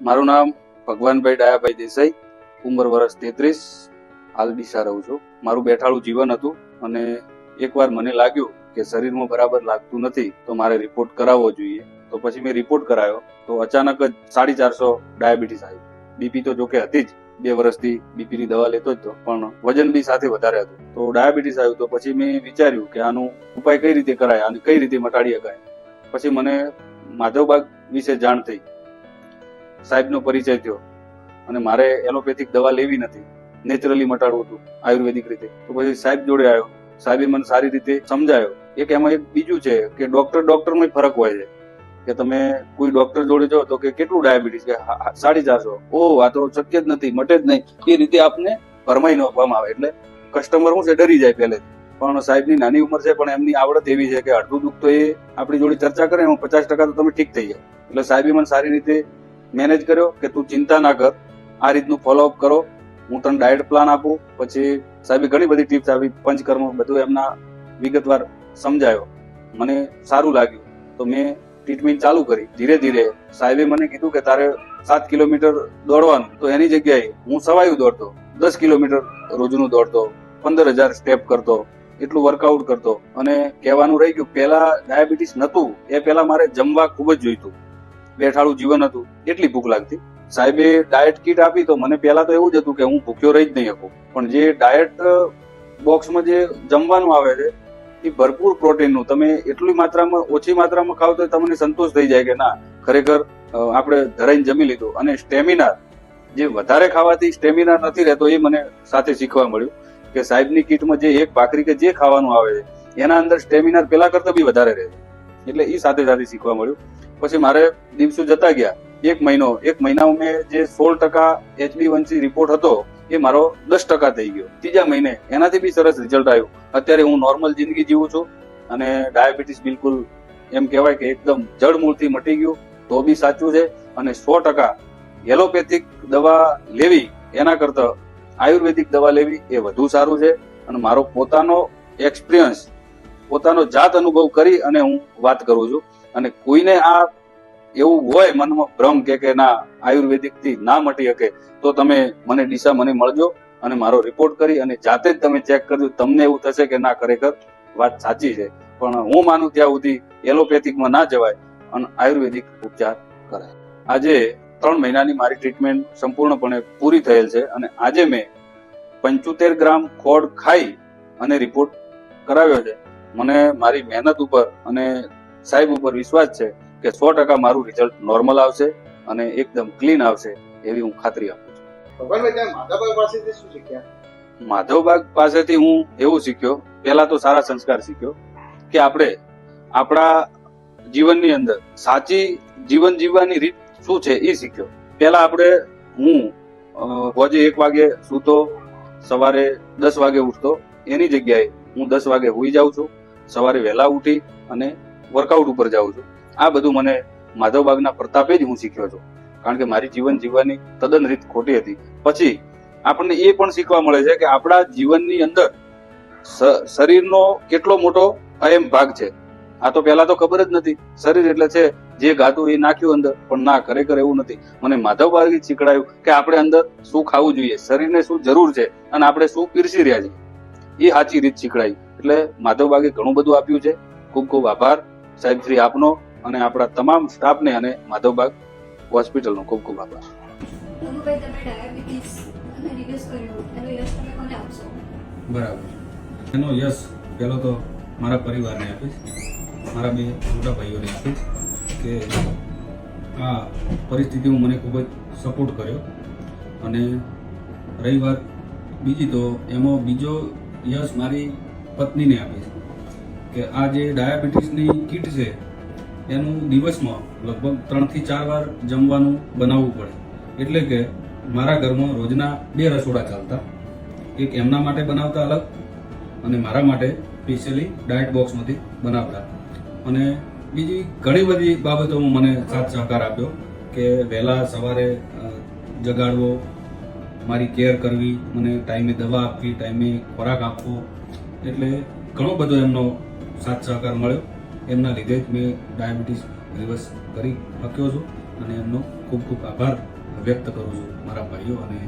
મારું નામ ભગવાનભાઈ ડાયાભાઈ દેસાઈ, ઉંમર વર્ષ તેત્રીસ, હાલ ડીસા રહું છું. મારું બેઠાળું જીવન હતું અને એકવાર મને લાગ્યું કે શરીરમાં બરાબર લાગતું નથી, તો મારે રિપોર્ટ કરાવવો જોઈએ. તો પછી મેં રિપોર્ટ કરાયો, તો અચાનક જ સાડી ચારસો ડાયાબિટીસ આવી. બીપી તો જોકે હતી જ, બે વર્ષથી બીપી ની દવા લેતો જ તો, પણ વજન બી સાથે વધારે હતું. તો ડાયાબિટીસ આવ્યું તો પછી મેં વિચાર્યું કે આનું ઉપાય કઈ રીતે કરાય અને કઈ રીતે મટાડી શકાય. પછી મને માધવબાગ વિશે જાણ થઈ. સાહેબનો પરિચય થયો. અને મારે એલોપેથિક દવા લેવી નથી. નેચરલી મટાડવું હતું, આયુર્વેદિક રીતે. તો પછી સાહેબ જોડે આવ્યો. સાહેબે મને સારી રીતે સમજાયો. એક એમાં એક બીજું છે કે ડોક્ટર ડોક્ટરમાં ફરક હોય છે. કે તમે કોઈ ડોક્ટર જોડે જાઓ તો કે કેટલું ડાયાબિટીસ, કે સાડી ચારસો. ઓહ, આ તો શક્ય જ નથી, મટે જ નહીં. એ રીતે આપને ભરમાઈ નાખવામાં આવે. એટલે કસ્ટમર શું છે, ડરી જાય પહેલેથી. પણ સાહેબની નાની ઉંમર છે, પણ એમની આવડત એવી છે કે અડધું દુઃખ તો એ આપણી જોડે ચર્ચા કરે, એમાં પચાસ ટકા તો તમે ઠીક થઈ જાય એટલે સાહેબે મને સારી રીતે મેનેજ કર્યો કે તું ચિંતા ના કર. આ રીતનું ફોલોઅપ કરો. હું તને ડાયટ પ્લાન આપું. પછી સાહેબે ઘણી બધી ટિપ્સ આવી પંચકર્મ બધું એમના વિગતવાર સમજાયો. મને સારું લાગ્યું. તો મેં ટ્રીટમેન્ટ ચાલુ કરી. ધીરે ધીરે સાહેબે મને કીધું કે તારે સાત કિલોમીટર દોડવાનું. તો એની જગ્યાએ હું સવાયું દોડતો. દસ કિલોમીટર રોજનું દોડતો. પંદર હજાર સ્ટેપ કરતો. એટલું વર્કઆઉટ કરતો. અને કહેવાનું રહી ગયું, પહેલા ડાયાબિટીસ નહોતું. એ પહેલા મારે જમવા ખૂબ જ જોઈતું. બેઠાળું જીવન હતું, એટલી ભૂખ લાગતી. સાહેબે ડાયટ કીટ આપી તો મને પહેલા તો એવું જ હતું કે હું ભૂખ્યો રહી જ નહીં શકું. પણ જે ડાયટ બોક્સમાં જે જમવાનું આવે છે, એ ભરપૂર પ્રોટીનનું તમે એટલી માત્રામાં, ઓછી માત્રામાં ખાવ તો તમને સંતોષ થઈ જાય કે ના, ખરેખર આપણે ધરાઈને જમી લીધું. અને સ્ટેમિના જે વધારે ખાવાથી સ્ટેમિના નથી રહેતો એ મને સાથે શીખવા મળ્યું કે સાહેબની કીટમાં જે એક ભાખરી કે જે ખાવાનું આવે છે, એના અંદર સ્ટેમિના પેલા કરતા બી વધારે રહે એટલે એ સાથે સાથે શીખવા મળ્યું. પછી મારે દિવસો જતા ગયા. એક મહિનો, એક મહિનામાં મેં જે સોળ ટકા એચબી વનસી રિપોર્ટ હતો, એ મારો દસ ટકા થઈ ગયો. ત્રીજા મહિને એનાથી બી સરસ રિઝલ્ટ આવ્યું. અત્યારે હું નોર્મલ જિંદગી જીવું છું અને ડાયાબિટીસ બિલકુલ એમ કહેવાય કે એકદમ જડમૂળથી મટી ગયું, તો બી સાચું છે. અને સો ટકા એલોપેથિક દવા લેવી, એના કરતા આયુર્વેદિક દવા લેવી એ વધુ સારું છે. અને મારો પોતાનો એક્સપિરિયન્સ પોતાનો જાત અનુભવ કરી અને હું વાત કરું છું. અને કોઈને આ એવું હોય મનમાં ભ્રમ કે કે ના, આયુર્વેદિકથી ના મટી શકે, તો તમે મને દિશા મને મળજો અને મારો રિપોર્ટ કરી અને જાતે જ તમે ચેક કરજો, તમને એવું થશે કે ના, ખરેખર વાત સાચી છે. પણ હું માનું ત્યાં સુધી એલોપેથિકમાં ના જવાય અને આયુર્વેદિક ઉપચાર કરાય. આજે ત્રણ મહિનાની મારી ટ્રીટમેન્ટ સંપૂર્ણપણે પૂરી થયેલ છે અને આજે મેં પંચોતેર ગ્રામ ખોડ ખાઈ અને રિપોર્ટ કરાવ્યો છે. મને મારી મહેનત ઉપર અને સાહેબ ઉપર વિશ્વાસ છે કે સો ટકા મારું રિઝલ્ટ નોર્મલ આવશે અને એકદમ ક્લીન આવશે એવી હું ખાતરી આપું છું. માધવબાગ પાસેથી હું એવું શીખ્યો પહેલા તો સારા સંસ્કાર શીખ્યો કે આપણે આપણા જીવનની અંદર સાચી જીવન જીવવાની રીત શું છે એ શીખ્યો. પહેલા આપણે હું રોજે એક વાગે સૂતો સવારે દસ વાગે ઉઠતો એની જગ્યાએ હું દસ વાગે હોઈ જાઉં છું, સવારે વહેલા ઉઠી અને વર્કઆઉટ ઉપર જાઉં છું. આ બધું મને માધવબાગના પ્રતાપે જ હું શીખ્યો છું. કારણ કે મારી જીવન જીવવાની તદ્દન રીત ખોટી હતી. પછી આપણને એ પણ શીખવા મળે છે કે આપણા જીવનની અંદર શરીરનો કેટલો મોટો અયમ ભાગ છે. આ તો પહેલા તો ખબર જ નથી. શરીર એટલે છે જે ગાતું એ નાખ્યું અંદર, પણ ના, ખરેખર એવું નથી. મને માધવ બાગી શીખડાયું કે આપણે અંદર શું ખાવું જોઈએ, શરીરને શું જરૂર છે અને આપણે શું પીરસી રહ્યા છીએ. એ સાચી રીત શીખડાઈ. એટલે માધવબાગે ઘણું બધું આપ્યું છે. ખૂબ ખૂબ આભાર. સાહેબ શ્રી આપનો અને આપણા તમામ સ્ટાફને અને માધવબાગ હોસ્પિટલનો ખૂબ ખૂબ આભાર. બરાબર. એનો યશ પહેલો તો મારા પરિવારને આપીશ. મારા બે મોટા ભાઈઓને આપીશ કે આ પરિસ્થિતિમાં મને ખૂબ જ સપોર્ટ કર્યો. અને રહી વાત બીજી તો એમાં બીજો યશ મારી પત્નીને આપી કે આ જે ડાયાબિટીસની કીટ છે, એનું દિવસમાં લગભગ ત્રણથી ચાર વાર જમવાનું બનાવવું પડે. એટલે કે મારા ઘરમાં રોજના બે રસોડા ચાલતા. એક એમના માટે બનાવતા અલગ અને મારા માટે સ્પેશિયલી ડાયટ બોક્સમાંથી બનાવતા. અને બીજી ઘણી બધી બાબતોમાં મને સાથ સહકાર આપ્યો કે વહેલા સવારે જગાડવો મારી કેર કરવી, મને ટાઈમે દવા આપવી, ટાઈમે ખોરાક આપવો. એટલે ઘણો બધો એમનો સાથ સહકાર મળ્યો. એમના લીધે જ મેં ડાયાબિટીસ રિવર્સ કરી શક્યો છું અને એમનો ખૂબ ખૂબ આભાર વ્યક્ત કરું છું મારા ભાઈઓ અને